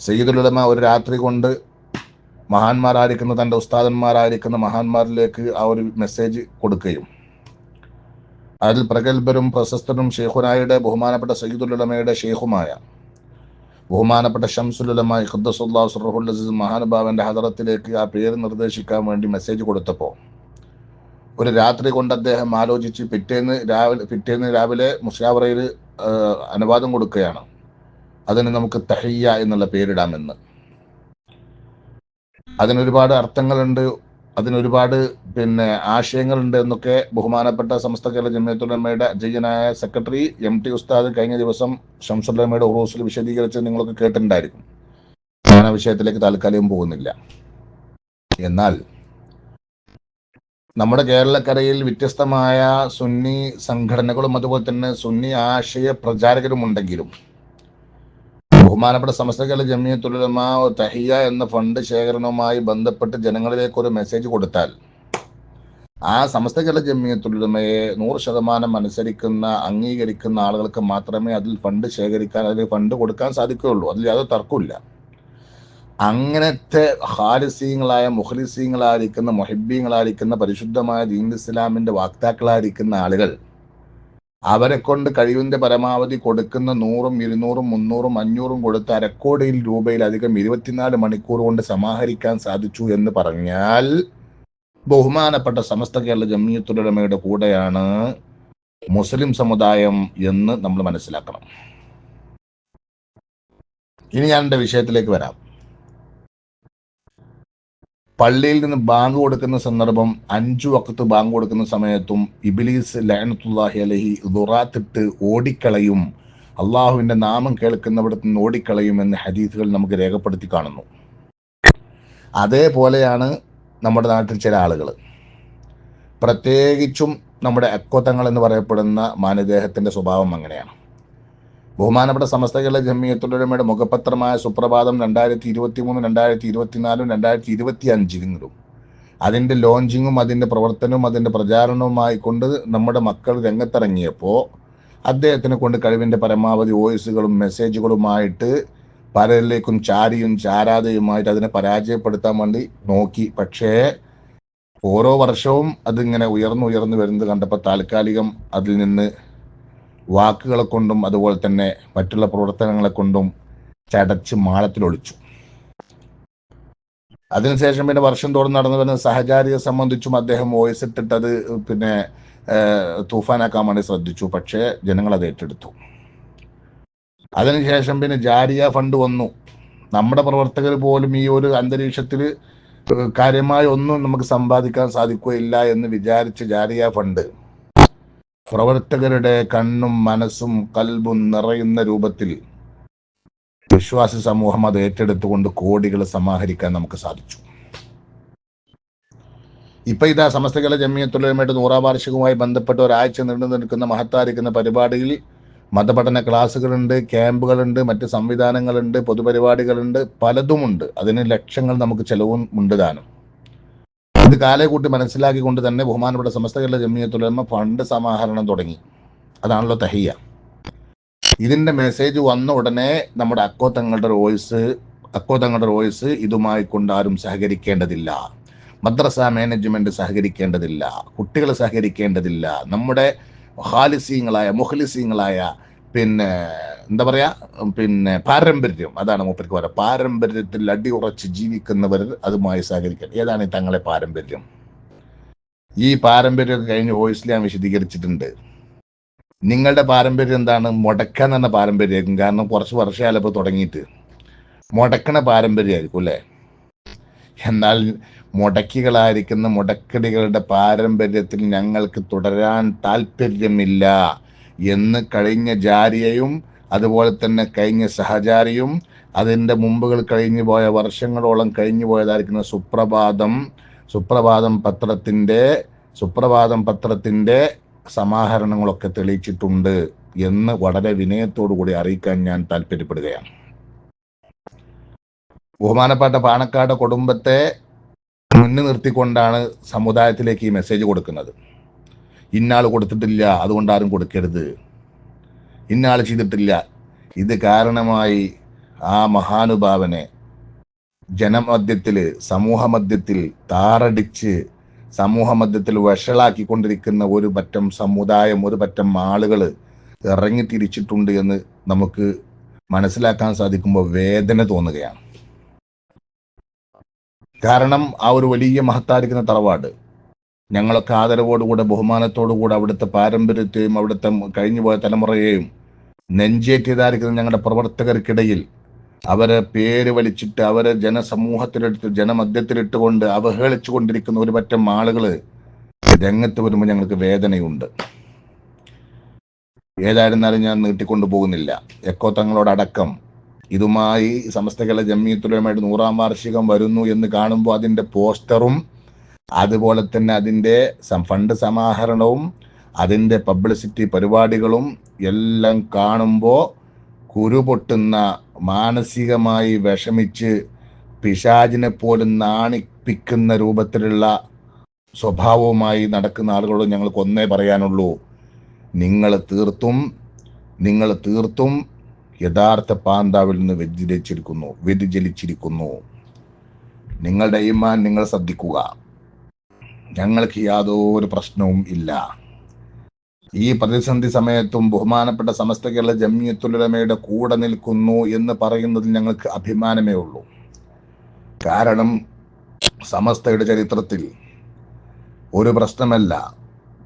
സയ്യിദുലുലമ ഒരു രാത്രി കൊണ്ട് മഹാന്മാരായിരിക്കുന്ന തന്റെ ഉസ്താദന്മാരായിരിക്കുന്ന മഹാന്മാരിലേക്ക് ആ ഒരു മെസ്സേജ് കൊടുക്കുകയും അതിൽ പ്രഗത്ഭരും പ്രശസ്തരും ഷെയ്ഖുനായുടെ ബഹുമാനപ്പെട്ട സയ്യിദുലുലമയുടെ ഷെയ്ഖുമായ ബഹുമാനപ്പെട്ട ഷംസുലമായി ഖദ്ദസുല്ലാ സുറഹുൽ അസീസ് മഹാനുഭാവന്റെ ഹദറത്തിലേക്ക് ആ പേര് നിർദ്ദേശിക്കാൻ വേണ്ടി മെസ്സേജ് കൊടുത്തപ്പോൾ ഒരു രാത്രി കൊണ്ട് അദ്ദേഹം ആലോചിച്ച് പിറ്റേന്ന് രാവിലെ പിറ്റേന്ന് രാവിലെ മുഷാവറയിൽ അനുവാദം കൊടുക്കുകയാണ്. അതിന് നമുക്ക് തഹയ്യ എന്നുള്ള പേരിടാമെന്ന്. അതിനൊരുപാട് അർത്ഥങ്ങളുണ്ട്. അതിനൊരുപാട് പിന്നെ ആശയങ്ങളുണ്ട് എന്നൊക്കെ ബഹുമാനപ്പെട്ട സമസ്ത കേരള ജമിയത്തുലമയുടെ അജയ്യനായ സെക്രട്ടറി എം ടി ഉസ്താദ് കഴിഞ്ഞ ദിവസം ശംസുല്ലമ്മയുടെ ഉറൂസിൽ വിശദീകരിച്ച് നിങ്ങളൊക്കെ കേട്ടിട്ടുണ്ടായിരിക്കും. ഞാൻ ആ വിഷയത്തിലേക്ക് താൽക്കാലികം പോകുന്നില്ല. എന്നാൽ നമ്മുടെ കേരളക്കരയിൽ വ്യത്യസ്തമായ സുന്നി സംഘടനകളും അതുപോലെ തന്നെ സുന്നി ആശയ പ്രചാരകരും ഉണ്ടെങ്കിലും ബഹുമാനപ്പെട്ട സമസ്ത കേരള ജമിയത്തുലമ തഹിയ എന്ന ഫണ്ട് ശേഖരണവുമായി ബന്ധപ്പെട്ട് ജനങ്ങളിലേക്ക് ഒരു മെസ്സേജ് കൊടുത്താൽ ആ സമസ്ത കേരള ജമിയത്തുലമയെ നൂറ് ശതമാനം അനുസരിക്കുന്ന അംഗീകരിക്കുന്ന ആളുകൾക്ക് മാത്രമേ അതിൽ ഫണ്ട് ശേഖരിക്കാൻ അതിൽ ഫണ്ട് കൊടുക്കാൻ സാധിക്കുകയുള്ളൂ. അതിൽ യാതൊരു തർക്കമില്ല അങ്ങനത്തെ ഹാലിസീങ്ങളായ മുഖലിസീങ്ങളായിരിക്കുന്ന മൊഹിബീങ്ങളായിരിക്കുന്ന പരിശുദ്ധമായ ദീൻ ഇസ്ലാമിന്റെ വാക്താക്കളായിരിക്കുന്ന ആളുകൾ അവരെ കൊണ്ട് കഴിവിന്റെ പരമാവധി കൊടുക്കുന്ന നൂറും ഇരുന്നൂറും മുന്നൂറും അഞ്ഞൂറും കൊടുത്ത് അരക്കോടിയിൽ രൂപയിലധികം ഇരുപത്തിനാല് മണിക്കൂർ കൊണ്ട് സമാഹരിക്കാൻ സാധിച്ചു എന്ന് പറഞ്ഞാൽ ബഹുമാനപ്പെട്ട സമസ്ത കേരള ജമിയത്തുലമയുടെ കൂടെയാണ് മുസ്ലിം സമുദായം എന്ന് നമ്മൾ മനസ്സിലാക്കണം. ഇനി ഞാൻ എന്റെ വിഷയത്തിലേക്ക് വരാം. പള്ളിയിൽ നിന്ന് ബാങ്ക് കൊടുക്കുന്ന സന്ദർഭം അഞ്ചു വക്കത്ത് ബാങ്ക് കൊടുക്കുന്ന സമയത്തും ഇബിലീസ് ലയനത്തുല്ലാഹി അലഹി ദുറാത്തിട്ട് ഓടിക്കളയും. അള്ളാഹുവിന്റെ നാമം കേൾക്കുന്നവിടത്ത് നിന്ന് ഓടിക്കളയും എന്ന ഹദീസുകൾ നമുക്ക് രേഖപ്പെടുത്തി കാണുന്നു. അതേപോലെയാണ് നമ്മുടെ നാട്ടിൽ ചില ആളുകൾ. പ്രത്യേകിച്ചും നമ്മുടെ അക്കോത്തങ്ങൾ എന്ന് പറയപ്പെടുന്ന മാനദേഹത്തിന്റെ സ്വഭാവം അങ്ങനെയാണ്. ബഹുമാനപ്പെട്ട സമസ്ത കേരള ജമിയത്തുലമയുടെ മുഖപത്രമായ സുപ്രഭാതം രണ്ടായിരത്തി ഇരുപത്തി മൂന്ന് രണ്ടായിരത്തി ഇരുപത്തിനാലും രണ്ടായിരത്തി ഇരുപത്തി അഞ്ചിലും അതിന്റെ ലോഞ്ചിങ്ങും അതിന്റെ പ്രവർത്തനവും അതിന്റെ പ്രചാരണവുമായി കൊണ്ട് നമ്മുടെ മക്കൾ രംഗത്തിറങ്ങിയപ്പോൾ അദ്ദേഹത്തിനെ കൊണ്ട് കഴിവിന്റെ പരമാവധി വോയിസുകളും മെസ്സേജുകളുമായിട്ട് പലരിലേക്കും ചാരിയും ചാരാതെയുമായിട്ട് അതിനെ പരാജയപ്പെടുത്താൻ വേണ്ടി നോക്കി. പക്ഷേ ഓരോ വർഷവും അതിങ്ങനെ ഉയർന്നു ഉയർന്നു വരുന്നത് കണ്ടപ്പോൾ താൽക്കാലികം അതിൽ നിന്ന് വാക്കുകളെ കൊണ്ടും അതുപോലെ തന്നെ മറ്റുള്ള പ്രവർത്തനങ്ങളെ കൊണ്ടും ചടച്ച് മാളത്തിലൊളിച്ചു. അതിനുശേഷം പിന്നെ വർഷം തോറും നടന്നു വരുന്ന സഹചാരിയെ സംബന്ധിച്ചും അദ്ദേഹം വോയിസ് ഇട്ടിട്ട് അത് പിന്നെ തൂഫാനാക്കാൻ വേണ്ടി ശ്രദ്ധിച്ചു. പക്ഷേ ജനങ്ങൾ അത് ഏറ്റെടുത്തു. അതിനുശേഷം പിന്നെ ജാരിയ ഫണ്ട് വന്നു. നമ്മുടെ പ്രവർത്തകർ പോലും ഈ ഒരു അന്തരീക്ഷത്തിൽ കാര്യമായ ഒന്നും നമുക്ക് സമ്പാദിക്കാൻ സാധിക്കുകയില്ല എന്ന് വിചാരിച്ച് ജാരിയ ഫണ്ട് പ്രവർത്തകരുടെ കണ്ണും മനസ്സും കൽബും നിറയുന്ന രൂപത്തിൽ വിശ്വാസ സമൂഹം അത് ഏറ്റെടുത്തുകൊണ്ട് കോടികൾ സമാഹരിക്കാൻ നമുക്ക് സാധിച്ചു. ഇപ്പൊ ഇതാ സമസ്ത കേരള ജമിയത്തുലമയുടെ നൂറാം വാർഷികവുമായി ബന്ധപ്പെട്ട് ഒരാഴ്ച നീണ്ടു നിൽക്കുന്ന മഹത്തായിരിക്കുന്ന പരിപാടിയിൽ മതപഠന ക്ലാസ്സുകളുണ്ട് ക്യാമ്പുകളുണ്ട് മറ്റ് സംവിധാനങ്ങളുണ്ട് പൊതുപരിപാടികളുണ്ട് പലതുമുണ്ട്. അതിന് ലക്ഷങ്ങൾ നമുക്ക് ചെലവും ഉണ്ട് താനും ഇത് കൂട്ടി മനസ്സിലാക്കിക്കൊണ്ട് തന്നെ ബഹുമാനപ്പെട്ട സമസ്ത കേരള ജമിയത്തുലമ ഫണ്ട് സമാഹരണം തുടങ്ങി. അതാണല്ലോ തഹിയ ഇതിന്റെ മെസ്സേജ് വന്ന ഉടനെ നമ്മുടെ അക്കോ തങ്ങളുടെ വോയിസ് അക്കോ തങ്ങളുടെ വോയിസ് ഇതുമായി കൊണ്ട് ആരും സഹകരിക്കേണ്ടതില്ല. മദ്രസ മാനേജ്മെന്റ് സഹകരിക്കേണ്ടതില്ല. കുട്ടികൾ സഹകരിക്കേണ്ടതില്ല. നമ്മുടെ ഹാലിസീങ്ങളായ മുഖലിസീങ്ങളായ പിന്നെ എന്താ പറയാ? പിന്നെ പാരമ്പര്യം. അതാണ് മൂപ്പർക്ക് പറയാം. പാരമ്പര്യത്തിൽ അടിയുറച്ച് ജീവിക്കുന്നവർ അതുമായി സഹകരിക്കാൻ ഏതാണ് തങ്ങളെ പാരമ്പര്യം? ഈ പാരമ്പര്യം കഴിഞ്ഞ വോയിസിൽ ഞാൻ വിശദീകരിച്ചിട്ടുണ്ട്. നിങ്ങളുടെ പാരമ്പര്യം എന്താണ്? മുടക്കുക എന്ന് പറഞ്ഞ പാരമ്പര്യമായിരിക്കും. കാരണം കുറച്ച് വർഷമായാലപ്പോൾ തുടങ്ങിയിട്ട്. മുടക്കണ പാരമ്പര്യമായിരിക്കും അല്ലേ? എന്നാൽ മുടക്കികളായിരിക്കുന്ന മുടക്കടികളുടെ പാരമ്പര്യത്തിൽ ഞങ്ങൾക്ക് തുടരാൻ താല്പര്യമില്ല. എന്ന് കഴിഞ്ഞ ജാരിയയും അതുപോലെ തന്നെ കഴിഞ്ഞ സഹചാരിയും അതിന്റെ മുമ്പുകൾ കഴിഞ്ഞു പോയ വർഷങ്ങളോളം കഴിഞ്ഞു പോയതായിരിക്കുന്ന സുപ്രഭാതം സുപ്രഭാതം പത്രത്തിന്റെ സുപ്രഭാതം പത്രത്തിന്റെ സമാഹരണങ്ങളൊക്കെ തെളിയിച്ചിട്ടുണ്ട് എന്ന് വളരെ വിനയത്തോടു കൂടി അറിയിക്കാൻ ഞാൻ താല്പര്യപ്പെടുകയാണ്. ബഹുമാനപ്പെട്ട പാണക്കാട് കുടുംബത്തെ മുന്നിൽ നിർത്തിക്കൊണ്ടാണ് സമുദായത്തിലേക്ക് ഈ മെസ്സേജ് കൊടുക്കുന്നത്. ഇന്നാൾ കൊടുത്തിട്ടില്ല അതുകൊണ്ട് ആരും കൊടുക്കരുത്. ഇന്നാൾ ചെയ്തിട്ടില്ല. ഇത് കാരണമായി ആ മഹാനുഭാവനെ ജനമധ്യത്തിൽ സമൂഹമധ്യത്തിൽ താറടിച്ച് സമൂഹമധ്യത്തിൽ വഷളാക്കിക്കൊണ്ടിരിക്കുന്ന ഒരു പറ്റം സമുദായം ഒരു പറ്റം ആളുകൾ ഇറങ്ങി തിരിച്ചിട്ടുണ്ട് എന്ന് നമുക്ക് മനസ്സിലാക്കാൻ സാധിക്കുമ്പോൾ വേദന തോന്നുകയാണ്. കാരണം ആ ഒരു വലിയ മഹത്തായിരിക്കുന്ന തറവാട് ഞങ്ങളൊക്കെ ആദരവോടുകൂടെ ബഹുമാനത്തോടുകൂടെ അവിടുത്തെ പാരമ്പര്യത്തെയും അവിടുത്തെ കഴിഞ്ഞുപോയ തലമുറയെയും നെഞ്ചേറ്റിയതായിരിക്കുന്ന ഞങ്ങളുടെ പ്രവർത്തകർക്കിടയിൽ അവരെ പേര് വലിച്ചിട്ട് അവരെ ജനസമൂഹത്തിലെടുത്ത് ജനമധ്യത്തിലിട്ടുകൊണ്ട് അവഹേളിച്ചു കൊണ്ടിരിക്കുന്ന ഒരു പറ്റം ആളുകൾ രംഗത്ത് വരുമ്പോൾ ഞങ്ങൾക്ക് വേദനയുണ്ട്. ഏതായിരുന്നാലും ഞാൻ നീട്ടിക്കൊണ്ടു പോകുന്നില്ല. എക്കോ തങ്ങളോടടക്കം ഇതുമായി സമസ്ത കേരള ജമ്മിയത്തുലമായിട്ട് നൂറാം വാർഷികം വരുന്നു എന്ന് കാണുമ്പോൾ അതിന്റെ പോസ്റ്ററും അതുപോലെ തന്നെ അതിന്റെ ഫണ്ട് സമാഹരണവും അതിന്റെ പബ്ലിസിറ്റി പരിപാടികളും എല്ലാം കാണുമ്പോൾ കുരുപൊട്ടുന്ന മാനസികമായി വിഷമിച്ച് പിശാചിനെ പോലും നാണിപ്പിക്കുന്ന രൂപത്തിലുള്ള സ്വഭാവവുമായി നടക്കുന്ന ആളുകളോട് ഞങ്ങൾക്ക് ഒന്നേ പറയാനുള്ളൂ. നിങ്ങൾ തീർത്തും നിങ്ങൾ തീർത്തും യഥാർത്ഥ പാന്താവിൽ നിന്ന് വ്യതിചലിച്ചിരിക്കുന്നു വ്യതിചലിച്ചിരിക്കുന്നു. നിങ്ങളുടെ ഈമാൻ നിങ്ങൾ ശ്രദ്ധിക്കുക. ഞങ്ങൾക്ക് യാതൊരു പ്രശ്നവും ഇല്ല. ഈ പ്രതിസന്ധി സമയത്തും ബഹുമാനപ്പെട്ട സമസ്ത കേരള ജമ്യത്തുലമയുടെ കൂടെ നിൽക്കുന്നു എന്ന് പറയുന്നതിൽ ഞങ്ങൾക്ക് അഭിമാനമേ ഉള്ളൂ. കാരണം സമസ്തയുടെ ചരിത്രത്തിൽ ഒരു പ്രശ്നമല്ല.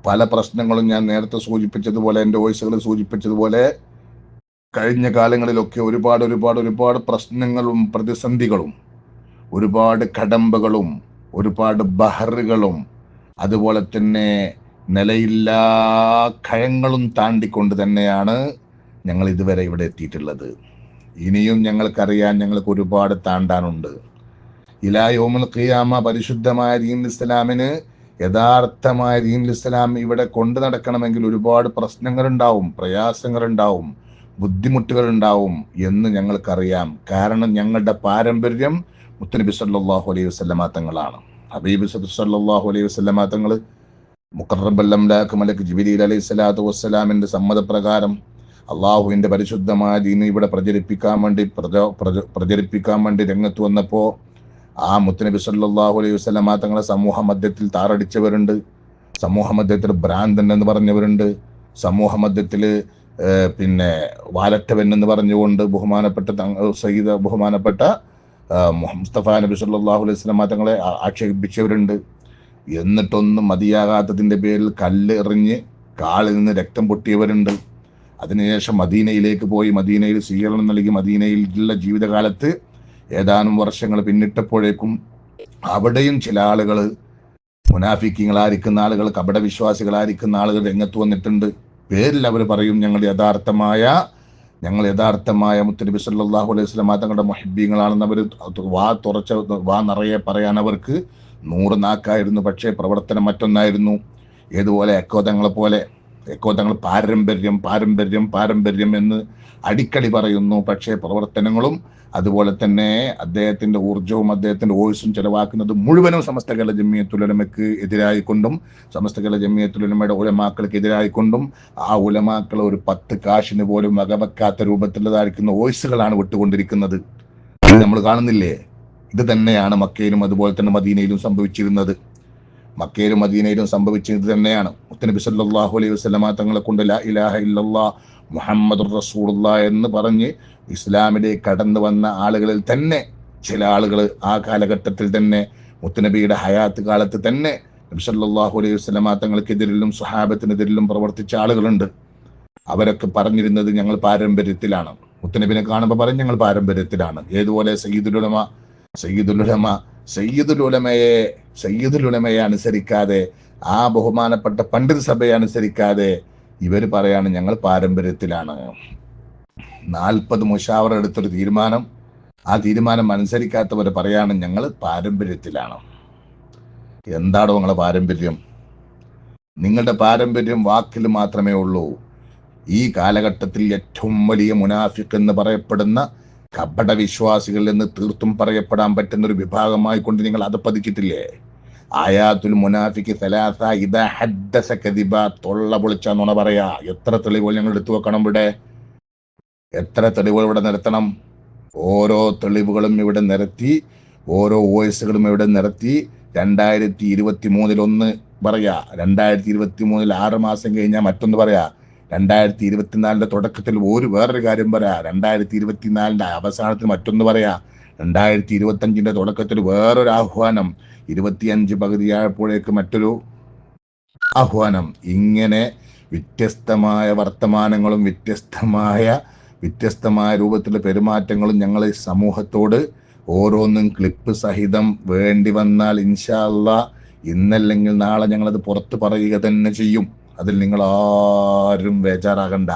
പല പ്രശ്നങ്ങളും ഞാൻ നേരത്തെ സൂചിപ്പിച്ചതുപോലെ എന്റെ വോയിസുകൾ സൂചിപ്പിച്ചതുപോലെ കഴിഞ്ഞ കാലങ്ങളിലൊക്കെ ഒരുപാട് ഒരുപാട് ഒരുപാട് പ്രശ്നങ്ങളും പ്രതിസന്ധികളും ഒരുപാട് കടമ്പകളും ഒരുപാട് ബഹറുകളും അതുപോലെ തന്നെ നിലയില്ലാ കഴങ്ങളും താണ്ടിക്കൊണ്ട് തന്നെയാണ് ഞങ്ങൾ ഇതുവരെ ഇവിടെ എത്തിയിട്ടുള്ളത്. ഇനിയും ഞങ്ങൾക്കറിയാൻ ഞങ്ങൾക്ക് ഒരുപാട് താണ്ടാനുണ്ട്. ഇലാ ഇലായോമുൽ ഖിയാമ പരിശുദ്ധമായ ദീൻ ഇസ്ലാമിന് യഥാർത്ഥമായ ദീൻ ഇസ്ലാം ഇവിടെ കൊണ്ടു നടക്കണമെങ്കിൽ ഒരുപാട് പ്രശ്നങ്ങളുണ്ടാവും പ്രയാസങ്ങളുണ്ടാവും ബുദ്ധിമുട്ടുകൾ ഉണ്ടാവും എന്ന് ഞങ്ങൾക്കറിയാം. കാരണം ഞങ്ങളുടെ പാരമ്പര്യം മുത്തനബി സല്ലാഹു അലൈഹി വസല്ലമ തങ്ങളാണ്. ഹബീബ് സല്ലല്ലാഹു അലൈഹി വസല്ലമ തങ്ങൾ മുക്കറബല്ലാഖ് മലക്ക് ജിബിലി അലൈഹി സ്വലാത്തു വസ്സലാമിന്റെ സമ്മതപ്രകാരം അള്ളാഹുവിന്റെ പരിശുദ്ധമായ ദീന് ഇവിടെ പ്രചരിപ്പിക്കാൻ വേണ്ടി പ്രച- പ്രച- പ്രചരിപ്പിക്കാൻ വേണ്ടി രംഗത്ത് വന്നപ്പോൾ ആ മുത്തനബി സല്ലാഹു അലൈഹി വസല്ലമ തങ്ങളെ സമൂഹ മധ്യത്തിൽ താറടിച്ചവരുണ്ട്. സമൂഹ മധ്യത്തിൽ ഭ്രാന്തൻ എന്ന് പറഞ്ഞവരുണ്ട്. സമൂഹ മധ്യത്തിൽ പിന്നെ വാലറ്റവൻ എന്ന് പറഞ്ഞുകൊണ്ട് ബഹുമാനപ്പെട്ട സഹിത ബഹുമാനപ്പെട്ട മുസ്തഫ നബി സല്ലല്ലാഹു അലൈഹി വസല്ലമ തങ്ങളെ ആക്ഷേപിച്ചവരുണ്ട് എന്നിട്ടൊന്നും മതിയാകാത്തതിന്റെ പേരിൽ കല്ല് എറിഞ്ഞ് കാലിൽ നിന്ന് രക്തം പൊട്ടിയവരുണ്ട്. അതിനുശേഷം മദീനയിലേക്ക് പോയി മദീനയിൽ സ്വീകരണം നൽകി മദീനയിലുള്ള ജീവിതകാലത്ത് ഏതാനും വർഷങ്ങൾ പിന്നിട്ടപ്പോഴേക്കും അവിടെയും ചില ആളുകൾ മുനാഫിക്കിങ്ങളായിരിക്കുന്ന ആളുകൾ കപട വിശ്വാസികളായിരിക്കുന്ന ആളുകൾ രംഗത്ത് വന്നിട്ടുണ്ട്. പേരിൽ അവർ പറയും ഞങ്ങൾ യഥാർത്ഥമായ ഞങ്ങൾ യഥാർത്ഥമായ മുത്തനബി സല്ലല്ലാഹു അലൈഹി വസല്ലം തങ്ങളുടെ മൊഹിബീങ്ങളാണെന്ന് അവർ വാ തുറച്ച വാ നിറയെ പറയാൻ അവർക്ക് നൂറ് നാക്കായിരുന്നു. പക്ഷേ പ്രവർത്തനം മറ്റൊന്നായിരുന്നു. ഏതുപോലെ അക്കോതങ്ങളെ പോലെ തങ്ങൾ പാരമ്പര്യം പാരമ്പര്യം പാരമ്പര്യം എന്ന് അടിക്കടി പറയുന്നു. പക്ഷേ പ്രവർത്തനങ്ങളും അതുപോലെ തന്നെ അദ്ദേഹത്തിന്റെ ഊർജവും അദ്ദേഹത്തിന്റെ വോയിസും ചെലവാക്കുന്നത് മുഴുവനും സമസ്ത കേരള ജമ്മിയത്തുലമയ്ക്ക് എതിരായിക്കൊണ്ടും സമസ്ത കേരള ജമ്മിയത്തുലമയുടെ ഉലമാക്കൾക്ക് എതിരായിക്കൊണ്ടും ആ ഉലമാക്കൾ ഒരു പത്ത് കാശിന് പോലും വകവെക്കാത്ത രൂപത്തിലുള്ളതായിരിക്കുന്ന വോയിസുകളാണ് വിട്ടുകൊണ്ടിരിക്കുന്നത്. നമ്മൾ കാണുന്നില്ലേ? ഇത് തന്നെയാണ് മക്കയിലും അതുപോലെ തന്നെ മദീനയിലും സംഭവിച്ചിരുന്നത്. മക്കയിലും മദീനയിലും സംഭവിച്ചത് തന്നെയാണ്. മുത്തനബി സല്ലാഹു അലൈഹി വസല്ലമ തങ്ങളെ കൊണ്ട് ലാ ഇലാഹ ഇല്ലല്ലാ മുഹമ്മദ് റസൂലുള്ള എന്ന് പറഞ്ഞ് ഇസ്ലാമിലേക്ക് കടന്നു വന്ന ആളുകളിൽ തന്നെ ചില ആളുകൾ ആ കാലഘട്ടത്തിൽ തന്നെ മുത്തനബിയുടെ ഹയാത്ത് കാലത്ത് തന്നെ നബി സല്ലാഹു അലൈഹി വസല്ലമ തങ്ങൾക്കെതിരിലും സുഹാബത്തിനെതിരിലും പ്രവർത്തിച്ച ആളുകളുണ്ട്. അവരൊക്കെ പറഞ്ഞിരുന്നത് ഞങ്ങൾ പാരമ്പര്യത്തിലാണ്. മുത്തനബിനെ കാണുമ്പോൾ പറഞ്ഞ് ഞങ്ങൾ പാരമ്പര്യത്തിലാണ്. ഏതുപോലെ സയ്യിദുലുലമ സയ്യിദുലുലമ സയ്യിദുലുലമയെ സയ്യിദുലുലമയെ അനുസരിക്കാതെ ആ ബഹുമാനപ്പെട്ട പണ്ഡിത് സഭയെ അനുസരിക്കാതെ ഇവർ പറയാണ് ഞങ്ങൾ പാരമ്പര്യത്തിലാണ്. നാൽപ്പത് മുഷാവർ എടുത്തൊരു തീരുമാനം ആ തീരുമാനം അനുസരിക്കാത്തവർ പറയാണ് ഞങ്ങൾ പാരമ്പര്യത്തിലാണ്. എന്താണോ നിങ്ങളെ പാരമ്പര്യം? നിങ്ങളുടെ പാരമ്പര്യം വാക്കിൽ മാത്രമേ ഉള്ളൂ. ഈ കാലഘട്ടത്തിൽ ഏറ്റവും വലിയ മുനാഫിക് എന്ന് പറയപ്പെടുന്ന കപട വിശ്വാസികളിൽ നിന്ന് തീർത്തും പറയപ്പെടാൻ പറ്റുന്ന ഒരു വിഭാഗമായി കൊണ്ട് നിങ്ങൾ അത് പതിച്ചിട്ടില്ലേ ആയാത്തുൽ മുനാഫിക്ക് സലാസ ഇത ഹദ്ദസ കദിബ തൊള്ള പൊളിച്ച നുണ പറയാ. എത്ര തെളിവുകൾ ഞങ്ങൾ എടുത്തു വെക്കണം ഇവിടെ? എത്ര തെളിവുകൾ ഇവിടെ നിരത്തണം? ഓരോ തെളിവുകളും ഇവിടെ നിരത്തി ഓരോ വോയിസുകളും ഇവിടെ നിരത്തി രണ്ടായിരത്തി ഇരുപത്തി മൂന്നിൽ ഒന്ന് പറയാ. രണ്ടായിരത്തി ഇരുപത്തി മൂന്നിൽ ആറ് മാസം കഴിഞ്ഞാൽ മറ്റൊന്ന് പറയാ. രണ്ടായിരത്തി ഇരുപത്തിനാലിന്റെ തുടക്കത്തിൽ ഒരു വേറൊരു കാര്യം പറയാം. രണ്ടായിരത്തി ഇരുപത്തിനാലിന്റെ അവസാനത്തിൽ മറ്റൊന്ന് പറയാം. രണ്ടായിരത്തി ഇരുപത്തഞ്ചിന്റെ തുടക്കത്തിൽ വേറൊരു ആഹ്വാനം. ഇരുപത്തിയഞ്ച് പകുതിയായപ്പോഴേക്ക് മറ്റൊരു ആഹ്വാനം. ഇങ്ങനെ വ്യത്യസ്തമായ വർത്തമാനങ്ങളും വ്യത്യസ്തമായ വ്യത്യസ്തമായ രൂപത്തിലുള്ള പെരുമാറ്റങ്ങളും ഞങ്ങൾ ഈ സമൂഹത്തോട് ഓരോന്നും ക്ലിപ്പ് സഹിതം വേണ്ടി വന്നാൽ ഇൻഷാല്ല ഇന്നല്ലെങ്കിൽ നാളെ ഞങ്ങളത് പുറത്ത് പറയുക തന്നെ ചെയ്യും. അതിൽ നിങ്ങൾ ആരും ബേജാറാകണ്ട.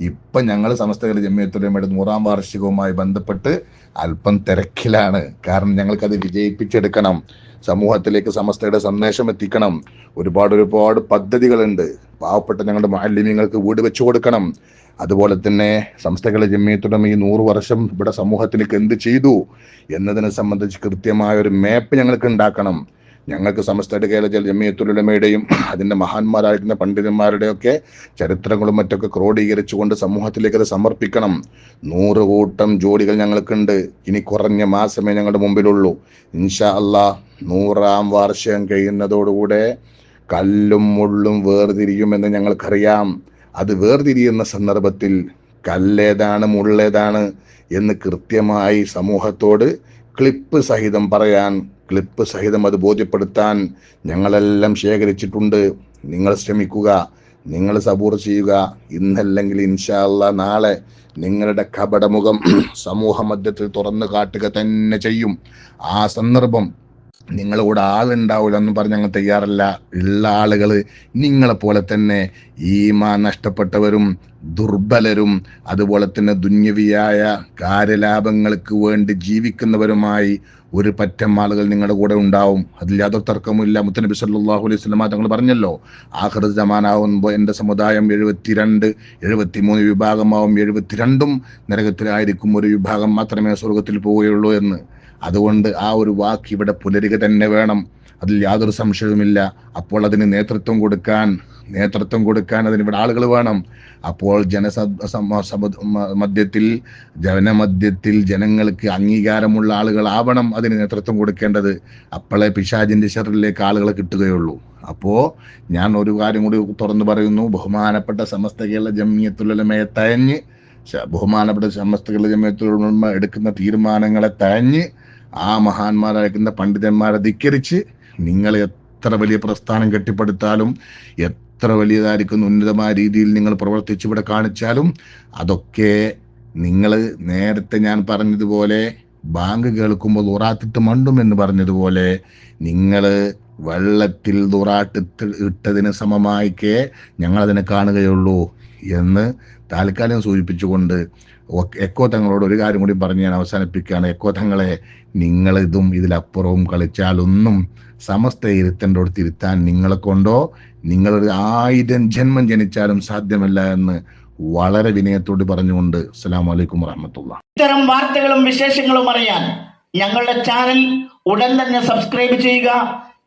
ഇപ്പൊ ഞങ്ങൾ സമസ്തകല ജമ്മിയത്തുലമയുടെ നൂറാം വാർഷികവുമായി ബന്ധപ്പെട്ട് അല്പം തിരക്കിലാണ്. കാരണം ഞങ്ങൾക്കത് വിജയിപ്പിച്ചെടുക്കണം. സമൂഹത്തിലേക്ക് സമസ്തയുടെ സന്ദേശം എത്തിക്കണം. ഒരുപാട് ഒരുപാട് പദ്ധതികളുണ്ട്. പാവപ്പെട്ട ഞങ്ങളുടെ മാലിന്യങ്ങൾക്ക് വീട് വെച്ചു കൊടുക്കണം. അതുപോലെ തന്നെ സംസ്ഥകളെ ജമ്മിയത്തുടമ ഈ നൂറ് വർഷം ഇവിടെ സമൂഹത്തിലേക്ക് എന്ത് ചെയ്തു എന്നതിനെ സംബന്ധിച്ച് കൃത്യമായ ഒരു മാപ്പ് ഞങ്ങൾക്ക് ഉണ്ടാക്കണം. ഞങ്ങൾക്ക് സമസ്തയുടെ കേരള ജമ്മിയത്തുലമയുടെയും അതിന്റെ മഹാന്മാരായിരുന്ന പണ്ഡിതന്മാരുടെയൊക്കെ ചരിത്രങ്ങളും മറ്റൊക്കെ ക്രോഡീകരിച്ചുകൊണ്ട് സമൂഹത്തിലേക്ക് അത് സമർപ്പിക്കണം. നൂറ് കൂട്ടം ജോലികൾ ഞങ്ങൾക്കുണ്ട്. ഇനി കുറഞ്ഞ മാസമേ ഞങ്ങളുടെ മുമ്പിലുള്ളൂ. ഇൻഷാ അല്ലാ നൂറാം വാർഷികം കഴിയുന്നതോടുകൂടെ കല്ലും മുള്ളും വേർതിരിയുമെന്ന് ഞങ്ങൾക്കറിയാം. അത് വേർതിരിയുന്ന സന്ദർഭത്തിൽ കല്ലേതാണ് മുള്ളേതാണ് എന്ന് കൃത്യമായി സമൂഹത്തോട് ക്ലിപ്പ് സഹിതം പറയാൻ ക്ലിപ്പ് സഹിതം അത് ബോധ്യപ്പെടുത്താൻ ഞങ്ങളെല്ലാം ശേഖരിച്ചിട്ടുണ്ട്. നിങ്ങൾ ശ്രമിക്കുക നിങ്ങൾ സബൂർ ചെയ്യുക. ഇന്നല്ലെങ്കിൽ ഇൻഷാല്ല നാളെ നിങ്ങളുടെ കപടമുഖം സമൂഹ മധ്യത്തിൽ തുറന്നു കാട്ടുക തന്നെ ചെയ്യും. ആ സന്ദർഭം നിങ്ങളുടെ കൂടെ ആളുണ്ടാവില്ല എന്ന് പറഞ്ഞ് ഞങ്ങൾ തയ്യാറല്ല. ഉള്ള ആളുകൾ നിങ്ങളെ പോലെ തന്നെ ഈമാ നഷ്ടപ്പെട്ടവരും ദുർബലരും അതുപോലെ തന്നെ ദുന്യവിയായ കാര്യലാഭങ്ങൾക്ക് വേണ്ടി ജീവിക്കുന്നവരുമായി ഒരു പറ്റം ആളുകൾ നിങ്ങളുടെ കൂടെ ഉണ്ടാവും. അതിൽ യാതൊരു തർക്കമില്ല മുത്തനബി സല്ലാഹു അലൈഹി വസല്ലമ തങ്ങൾ പറഞ്ഞല്ലോ ആഹൃത ജമാനാവുമ്പോൾ എന്റെ സമുദായം എഴുപത്തിരണ്ട് എഴുപത്തിമൂന്ന് വിഭാഗമാവും. എഴുപത്തിരണ്ടും നരകത്തിലായിരിക്കും ഒരു വിഭാഗം മാത്രമേ സ്വർഗത്തിൽ പോവുകയുള്ളൂ എന്ന്. അതുകൊണ്ട് ആ ഒരു വാക്ക് ഇവിടെ പുലരുക തന്നെ വേണം. അതിൽ യാതൊരു സംശയവുമില്ല. അപ്പോൾ അതിന് നേതൃത്വം കൊടുക്കാൻ നേതൃത്വം കൊടുക്കാൻ അതിന് ഇവിടെ ആളുകൾ വേണം. അപ്പോൾ ജനസ സമ- സമ- മധ്യത്തിൽ ജനമധ്യത്തിൽ ജനങ്ങൾക്ക് അംഗീകാരമുള്ള ആളുകൾ ആവണം അതിന് നേതൃത്വം കൊടുക്കേണ്ടത്. അപ്പോളെ പിശാജിന്റെ ഷറിലേക്ക് ആളുകളെ കിട്ടുകയുള്ളൂ. അപ്പോ ഞാൻ ഒരു കാര്യം കൂടി തുറന്നു പറയുന്നു. ബഹുമാനപ്പെട്ട സമസ്ത കേരള ജമ്മിയത്തുലമയെ തയഞ്ഞ് ബഹുമാനപ്പെട്ട സമസ്ത കേരള ജമ്മിയത്തുലമ എടുക്കുന്ന തീരുമാനങ്ങളെ തയഞ്ഞ് ആ മഹാന്മാരായിരിക്കുന്ന പണ്ഡിതന്മാരെ ധിക്കരിച്ച് നിങ്ങൾ എത്ര വലിയ പ്രസ്ഥാനം കെട്ടിപ്പടുത്താലും എത്ര വലിയതായിരിക്കുന്ന ഉന്നതമായ രീതിയിൽ നിങ്ങൾ പ്രവർത്തിച്ചു ഇവിടെ കാണിച്ചാലും അതൊക്കെ നിങ്ങൾ നേരത്തെ ഞാൻ പറഞ്ഞതുപോലെ ബാങ്ക് കേൾക്കുമ്പോൾ ദുറാത്തിട്ട് മണ്ടും എന്ന് പറഞ്ഞതുപോലെ നിങ്ങൾ വെള്ളത്തിൽ ദുറാട്ടിട്ട് ഇട്ടതിന് സമമായിക്കേ ഞങ്ങളതിനെ കാണുകയുള്ളൂ എന്ന് താൽക്കാലികം സൂചിപ്പിച്ചുകൊണ്ട് എക്കോ തങ്ങളോട് ഒരു കാര്യം കൂടി പറഞ്ഞ് ഞാൻ അവസാനിപ്പിക്കുകയാണ്. എക്കോ തങ്ങളെ നിങ്ങൾ ഇതും ഇതിലപ്പുറവും കളിച്ചാലൊന്നും സമസ്ത ഇരുത്തന്റോട് തിരുത്താൻ നിങ്ങളെ കൊണ്ടോ നിങ്ങളൊരു ആയിരം ജന്മം ജനിച്ചാലും സാധ്യമല്ല എന്ന് വളരെ വിനയത്തോട് പറഞ്ഞുകൊണ്ട് അസ്സലാമു അലൈക്കും വറഹമത്തുള്ള. ഇത്തരം വാർത്തകളും വിശേഷങ്ങളും അറിയാൻ ഞങ്ങളുടെ ചാനൽ ഉടൻ തന്നെ സബ്സ്ക്രൈബ് ചെയ്യുക.